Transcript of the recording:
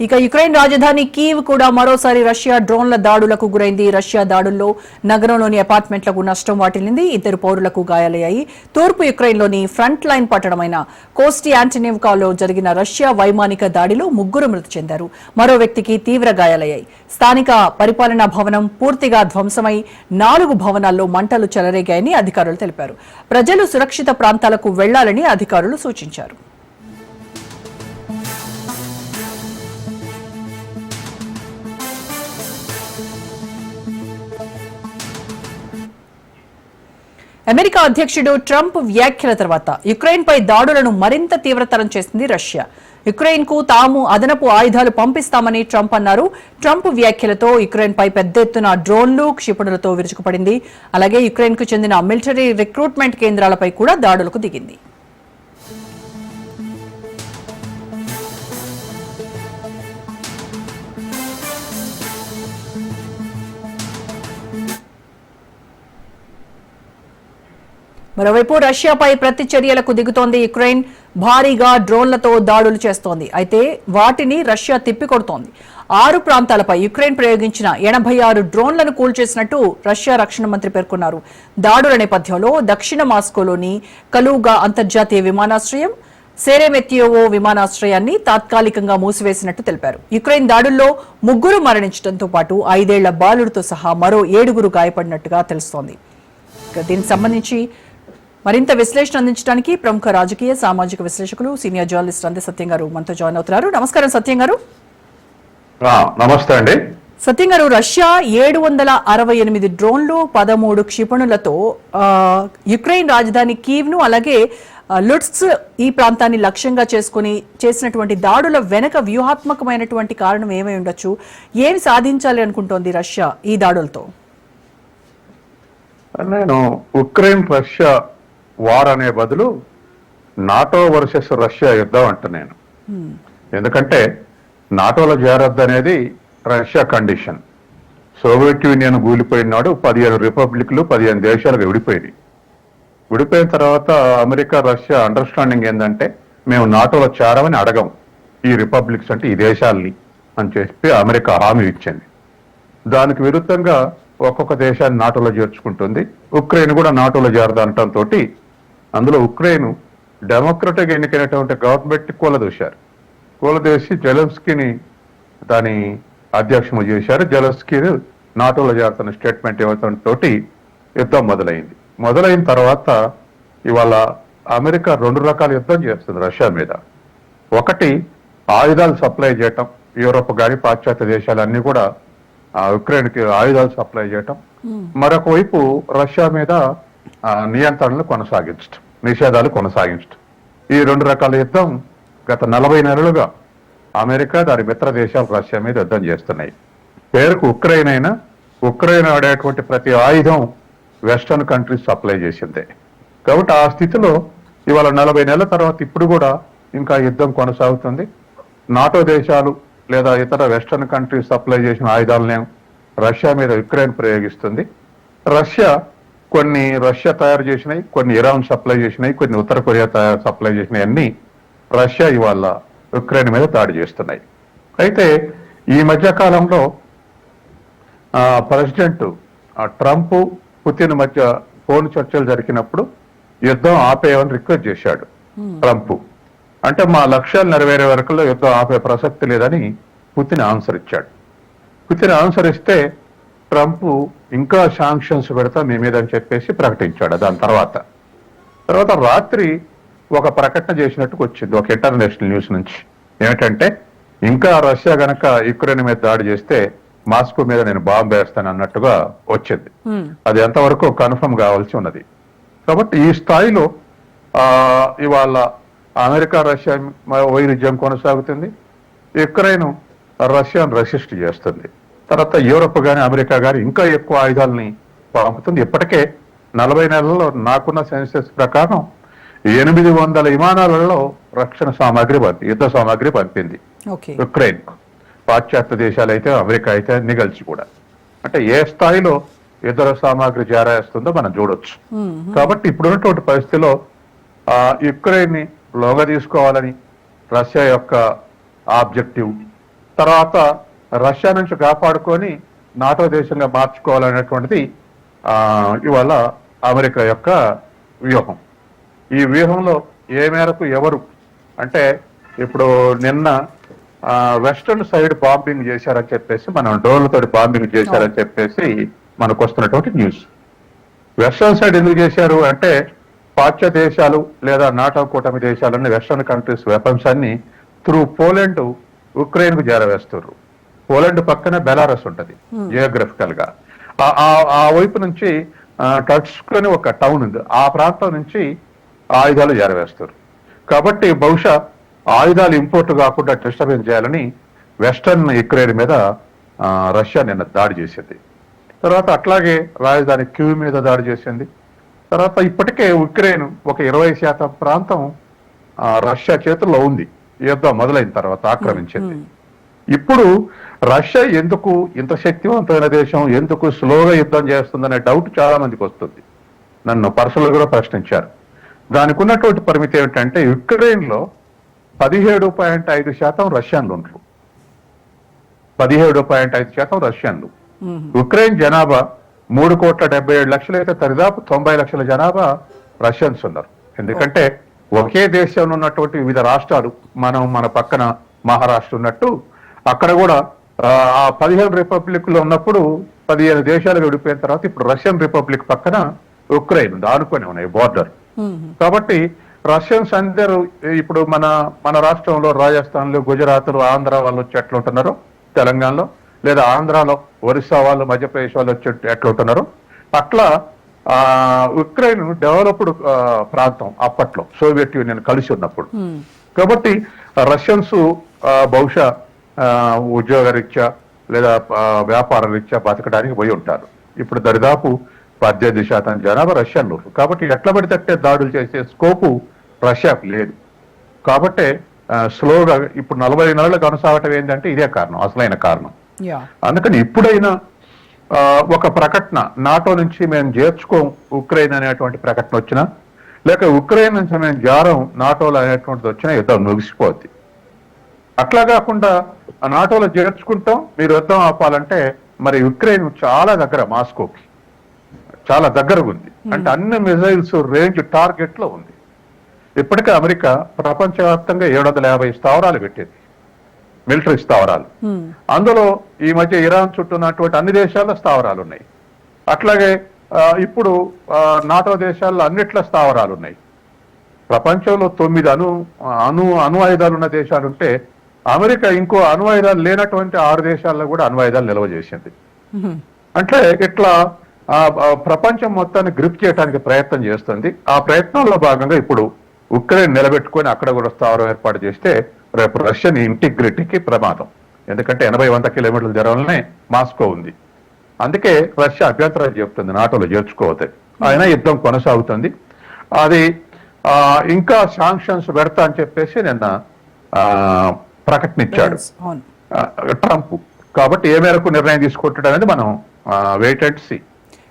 ఇక యుక్రెయిన్ రాజధాని కీవ్ కూడా మరోసారి రష్యా డ్రోన్ల దాడులకు గురైంది. రష్యా దాడుల్లో నగరంలోని అపార్ట్మెంట్లకు నష్టం వాటిల్లింది. ఇద్దరు పౌరులకు గాయాలయ్యాయి. తూర్పు యుక్రెయిన్లోని ఫ్రంట్ లైన్ పట్టణమైన కోస్టి యాంటనివ్కాలో జరిగిన రష్యా వైమానిక దాడిలో ముగ్గురు మృతి చెందారు. మరో వ్యక్తికి తీవ్ర గాయాలయ్యాయి. స్థానిక పరిపాలనా భవనం పూర్తిగా ధ్వంసమై నాలుగు భవనాల్లో మంటలు చెలరేగాయని అధికారులు తెలిపారు. ప్రజలు సురక్షిత ప్రాంతాలకు వెళ్ళాలని అధికారులు సూచించారు. అమెరికా అధ్యక్షుడు ట్రంప్ వ్యాఖ్యల తర్వాత యుక్రెయిన్పై దాడులను మరింత తీవ్రతరం చేసింది రష్యా. యుక్రెయిన్కు తాము అదనపు ఆయుధాలు పంపిస్తామని ట్రంప్ అన్నారు. ట్రంప్ వ్యాఖ్యలతో యుక్రెయిన్పై పెద్ద ఎత్తున డ్రోన్లు క్షిపణులతో విరుచుకుపడింది. అలాగే యుక్రెయిన్కు చెందిన మిలిటరీ రిక్రూట్మెంట్ కేంద్రాలపై కూడా దాడులకు దిగింది. మరోవైపు రష్యాపై ప్రతి చర్యలకు దిగుతోంది యుక్రెయిన్. భారీగా డ్రోన్లతో దాడులు చేస్తోంది. అయితే వాటిని రష్యా తిప్పికొడుతోంది. ఆరు ప్రాంతాలపై యుక్రెయిన్ ప్రయోగించిన ఎనభై ఆరు డ్రోన్లను కూల్చేసినట్టు రష్యా రక్షణ మంత్రి పేర్కొన్నారు. దాడుల నేపథ్యంలో దక్షిణ మాస్కోలోని కలుగా అంతర్జాతీయ విమానాశ్రయం సెరెమెత్యోవో విమానాశ్రయాన్ని తాత్కాలికంగా మూసివేసినట్టు తెలిపారు. యుక్రెయిన్ దాడుల్లో ముగ్గురు మరణించడంతో పాటు ఐదేళ్ళ బాలుడితో సహా మరో ఏడుగురు గాయపడినట్టుగా తెలుస్తోంది. దీనికి సంబంధించి మరింత విశ్లేషణ అందించడానికి ప్రముఖ రాజకీయ సామాజిక విశ్లేషకులు సీనియర్ జర్నలిస్ట్ అందే సత్యం గారు మనతో జాయిన్ అవుతున్నారు. నమస్కారం సత్యం గారు. నమస్తే అండి. సత్యం గారు రష్యా ఏడు వందల అరవై ఎనిమిది డ్రోన్లు పదమూడు క్షిపణులతో యుక్రెయిన్ రాజధాని కీవ్ను అలాగే లుట్స్ ఈ ప్రాంతాన్ని లక్ష్యంగా చేసుకుని చేసినటువంటి దాడుల వెనక వ్యూహాత్మకమైనటువంటి కారణం ఏమై ఉండొచ్చు? ఏమి సాధించాలి అనుకుంటోంది రష్యా ఈ దాడులతో? నేను ఉక్రెయిన్ రష్యా వార్ అనే బదులు నాటో వర్సెస్ రష్యా యుద్ధం అంట నేను. ఎందుకంటే నాటోలో చేరొద్దు అనేది రష్యా కండిషన్. సోవియట్ యూనియన్ కూలిపోయిన నాడు పదిహేను రిపబ్లిక్లు పదిహేను దేశాలుగా విడిపోయినాయి. విడిపోయిన తర్వాత అమెరికా రష్యా అండర్స్టాండింగ్ ఏంటంటే మేము నాటోలో చేరమని అడగం. ఈ రిపబ్లిక్స్ అంటే ఈ దేశాల్ని అని చెప్పి అమెరికా హామీ ఇచ్చింది. దానికి విరుద్ధంగా ఒక్కొక్క దేశాన్ని నాటోలో చేర్చుకుంటుంది. ఉక్రెయిన్ కూడా నాటోలో చేరదంటంతో అందులో ఉక్రెయిన్ డెమోక్రటిక్ ఎన్నికైనటువంటి గవర్నమెంట్ కూలదోశారు. కూలదోసి జెలెన్స్కీని దాని అధ్యక్షము చేశారు. జెలెన్స్కీ నాటోలో చేరుతున్న స్టేట్మెంట్ ఇవ్వడంతో యుద్ధం మొదలైంది. మొదలైన తర్వాత ఇవాళ అమెరికా రెండు రకాల యుద్ధం చేస్తుంది రష్యా మీద. ఒకటి ఆయుధాలు సప్లై చేయటం యూరోప్ కానీ పాశ్చాత్య దేశాలన్నీ కూడా ఆ, ఉక్రెయిన్కి ఆయుధాలు సప్లై చేయటం. మరొక వైపు రష్యా మీద ఆ, నియంత్రణలు కొనసాగించటం. నిషేధాలు కొనసాగించడం ఈ రెండు రకాల యుద్ధం గత నలభై నెలలుగా అమెరికా దాని మిత్ర దేశాలు రష్యా మీద యుద్ధం చేస్తున్నాయి. పేరుకు ఉక్రెయిన్ అయినా ఉక్రెయిన్ ఆడేటువంటి ప్రతి ఆయుధం వెస్టర్న్ కంట్రీస్ సప్లై చేసిందే. కాబట్టి ఆ స్థితిలో ఇవాళ నలభై నెలల తర్వాత ఇప్పుడు కూడా ఇంకా యుద్ధం కొనసాగుతుంది. నాటో దేశాలు లేదా ఇతర వెస్టర్న్ కంట్రీస్ సప్లై చేసిన ఆయుధాలనే రష్యా మీద యుక్రెయిన్ ప్రయోగిస్తుంది. రష్యా కొన్ని రష్యా తయారు చేసినాయి కొన్ని ఇరాన్ సప్లై చేసినాయి కొన్ని ఉత్తర కొరియా తయారు సప్లై చేసినాయి అన్ని రష్యా ఇవాళ యుక్రెయిన్ మీద దాడి చేస్తున్నాయి. అయితే ఈ మధ్య కాలంలో ఆ, ప్రెసిడెంట్ ట్రంప్ పుతిన్ మధ్య ఫోన్ చర్చలు జరిగినప్పుడు యుద్ధం ఆపేయమని రిక్వెస్ట్ చేశాడు ట్రంప్. అంటే మా లక్ష్యాలు నెరవేరే వరకులో యుద్ధం ఆపే ప్రసక్తి లేదని పుతిన్ ఆన్సర్ ఇచ్చాడు. పుతిన్ ఆన్సర్ ఇస్తే ట్రంప్ ఇంకా శాంక్షన్స్ పెడతా మీ మీద అని చెప్పేసి ప్రకటించాడు. దాని తర్వాత. తర్వాత రాత్రి ఒక ప్రకటన చేసినట్టుకు వచ్చింది ఒక ఇంటర్నేషనల్ న్యూస్ నుంచి. ఏమిటంటే ఇంకా రష్యా గనక యుక్రెయిన్ మీద దాడి చేస్తే మాస్కో మీద నేను బాంబు వేస్తాను అన్నట్టుగా వచ్చింది. అది ఎంతవరకు కన్ఫర్మ్ కావాల్సి ఉన్నది. కాబట్టి ఈ స్థాయిలో ఆ ఇవాళ అమెరికా రష్యా వైరుధ్యం కొనసాగుతుంది. యుక్రెయిన్ రష్యాను రెసిస్ట్ చేస్తుంది. తర్వాత యూరప్ గాని అమెరికా గాని ఇంకా ఎక్కువ ఆయుధాలని పంపుతుంది. ఇప్పటికే నలభై నెలల్లో నాకున్న సెన్సెస్ ప్రకారం ఎనిమిది వందల విమానాలలో రక్షణ సామాగ్రి పంపి యుద్ధ సామాగ్రి పంపింది. యుక్రెయిన్ పాశ్చాత్య దేశాలు అయితే అమెరికా అయితే అన్ని కలిసి కూడా. అంటే ఏ స్థాయిలో యుద్ధ సామాగ్రి చేరేస్తుందో మనం చూడొచ్చు. కాబట్టి ఇప్పుడున్నటువంటి పరిస్థితిలో ఆ యుక్రెయిన్ని లోగా తీసుకోవాలని రష్యా యొక్క ఆబ్జెక్టివ్ తర్వాత రష్యా నుంచి కాపాడుకొని నాటో దేశంగా మార్చుకోవాలనేటువంటిది ఆ, ఇవాళ అమెరికా యొక్క వ్యూహం. ఈ వ్యూహంలో ఏ మేరకు ఎవరు? అంటే ఇప్పుడు నిన్న వెస్టర్న్ సైడ్ బాంబింగ్ చేశారని చెప్పేసి మనం డ్రోన్లతో బాంబింగ్ చేశారని చెప్పేసి మనకు వస్తున్నటువంటి న్యూస్. వెస్టర్న్ సైడ్ ఎందుకు చేశారు అంటే పాశ్చాత్య దేశాలు లేదా నాటో కూటమి దేశాలన్నీ వెస్టర్న్ కంట్రీస్ వెపన్స్ అన్ని త్రూ పోలాండ్ ఉక్రెయిన్కు చేరవేస్తారు పోలాండ్ పక్కనే బెలారస్ ఉంటది జియోగ్రఫికల్గా. ఆ- వైపు నుంచి టచ్క్ అని ఒక టౌన్ ఉంది. ఆ ప్రాంతం నుంచి ఆయుధాలు చేరవేస్తారు కాబట్టి బహుశా ఆయుధాలు ఇంపోర్ట్ కాకుండా డిస్టర్బెన్స్ చేయాలని వెస్టర్న్ యుక్రెయిన్ మీద రష్యా నిన్న దాడి చేసింది. తర్వాత అట్లాగే రాజధాని క్యూ మీద దాడి చేసింది. తర్వాత ఇప్పటికే ఉక్రెయిన్ ఒక ఇరవై శాతం ప్రాంతం ఆ, రష్యా చేతుల్లో ఉంది. యుద్ధం మొదలైన తర్వాత ఆక్రమించింది. ఇప్పుడు రష్యా ఎందుకు ఇంత శక్తివంతమైన దేశం ఎందుకు స్లోగా యుద్ధం చేస్తుందనే డౌట్ చాలా మందికి వస్తుంది. నన్ను పర్సనల్ కూడా ప్రశ్నించారు. దానికి ఉన్నటువంటి పరిమితి ఏమిటంటే యుక్రెయిన్లో పదిహేడు పాయింట్ ఐదు శాతం రష్యన్లు ఉంటారు పదిహేడు పాయింట్ ఐదు శాతం రష్యన్లు. ఉక్రెయిన్ జనాభా మూడు కోట్ల డెబ్బై ఏడు లక్షలు అయితే దరిదాపు తొంభై లక్షల జనాభా రష్యన్స్ ఉన్నారు. ఎందుకంటే ఒకే దేశంలో ఉన్నటువంటి వివిధ రాష్ట్రాలు మనం మన పక్కన మహారాష్ట్ర ఉన్నట్టు అక్కడ కూడా ఆ, పదిహేను రిపబ్లిక్లో ఉన్నప్పుడు పదిహేను దేశాలు విడిపోయిన తర్వాత ఇప్పుడు రష్యన్ రిపబ్లిక్ పక్కన ఉక్రెయిన్ ఉంది ఆనుకొని ఉన్నాయి బోర్డర్. కాబట్టి రష్యన్స్ అందరూ ఇప్పుడు మన మన రాష్ట్రంలో రాజస్థాన్లో గుజరాత్లో ఆంధ్ర వాళ్ళు వచ్చి ఎట్లా ఉంటున్నారో తెలంగాణలో లేదా ఆంధ్రాలో ఒరిస్సా వాళ్ళు మధ్యప్రదేశ్ వాళ్ళు వచ్చి ఎట్లా ఉంటున్నారో అట్లా ఆ ఉక్రెయిన్ డెవలప్డ్ ప్రాంతం అప్పట్లో సోవియట్ యూనియన్ కలిసి ఉన్నప్పుడు. కాబట్టి రష్యన్స్ బహుశా ఆ, ఉద్యోగ రీత్యా లేదా వ్యాపార రీత్యా బతకడానికి పోయి ఉంటారు. ఇప్పుడు దరిదాపు పద్దెనిమిది శాతం జనాభా రష్యన్లు కాబట్టి ఎట్లా పడితే దాడులు చేసే స్కోపు రష్యాకు లేదు. కాబట్టే స్లోగా ఇప్పుడు నలభై నెలలు కొనసాగటం ఏంటంటే ఇదే కారణం అసలైన కారణం. అందుకని ఇప్పుడైనా ఒక ప్రకటన నాటో నుంచి మేము చేర్చుకోం ఉక్రెయిన్ అనేటువంటి ప్రకటన వచ్చినా లేక ఉక్రెయిన్ నుంచి మేము జారం నాటోలో అనేటువంటిది వచ్చినా యుద్ధం ముగిసిపోద్ది. అట్లా కాకుండా ఆ నాటోలో చేర్చుకుంటాం మీరు యుద్ధం ఆపాలంటే మరి ఉక్రెయిన్ చాలా దగ్గర మాస్కోకి. చాలా దగ్గరగా ఉంది. అంటే అన్ని మిజైల్స్ రేంజ్ టార్గెట్లో ఉంది. ఇప్పటికే అమెరికా ప్రపంచవ్యాప్తంగా ఏడు వందల యాభై స్థావరాలు పెట్టింది. మిలిటరీ స్థావరాలు. అందులో ఈ మధ్య ఇరాన్ చుట్టూ ఉన్నటువంటి అన్ని దేశాల్లో స్థావరాలు ఉన్నాయి. అట్లాగే ఇప్పుడు నాటో దేశాల్లో అన్నిట్ల స్థావరాలు ఉన్నాయి. ప్రపంచంలో తొమ్మిది అణు అణు అణు ఆయుధాలు ఉన్న దేశాలు ఉంటే అమెరికా ఇంకో అణు ఆయుధాలు లేనటువంటి ఆరు దేశాల్లో కూడా అణు ఆయుధాలు నిల్వ చేసింది. అంటే ఇట్లా ప్రపంచం మొత్తాన్ని గ్రిప్ చేయడానికి ప్రయత్నం చేస్తుంది. ఆ ప్రయత్నంలో భాగంగా ఇప్పుడు ఉక్రెయిన్ నిలబెట్టుకొని అక్కడ కూడా స్థావరం ఏర్పాటు చేస్తే రేపు రష్యన్ ఇంటిగ్రిటీకి ప్రమాదం. ఎందుకంటే ఎనభై వంద కిలోమీటర్ల దూరంలోనే మాస్కో ఉంది. అందుకే రష్యా అభ్యంతరాలు చెప్తుంది నాటోలో చేర్చుకోవద్దు. అయినా యుద్ధం కొనసాగుతుంది. అది ఇంకా శాంక్షన్స్ పెడతా అని చెప్పేసి నిన్న ఆ, ట్రంప్. కాబట్టి ఏ మేరకు నిర్ణయం తీసుకుంటాడు అనేది మనం వెయిట్ అండ్ సి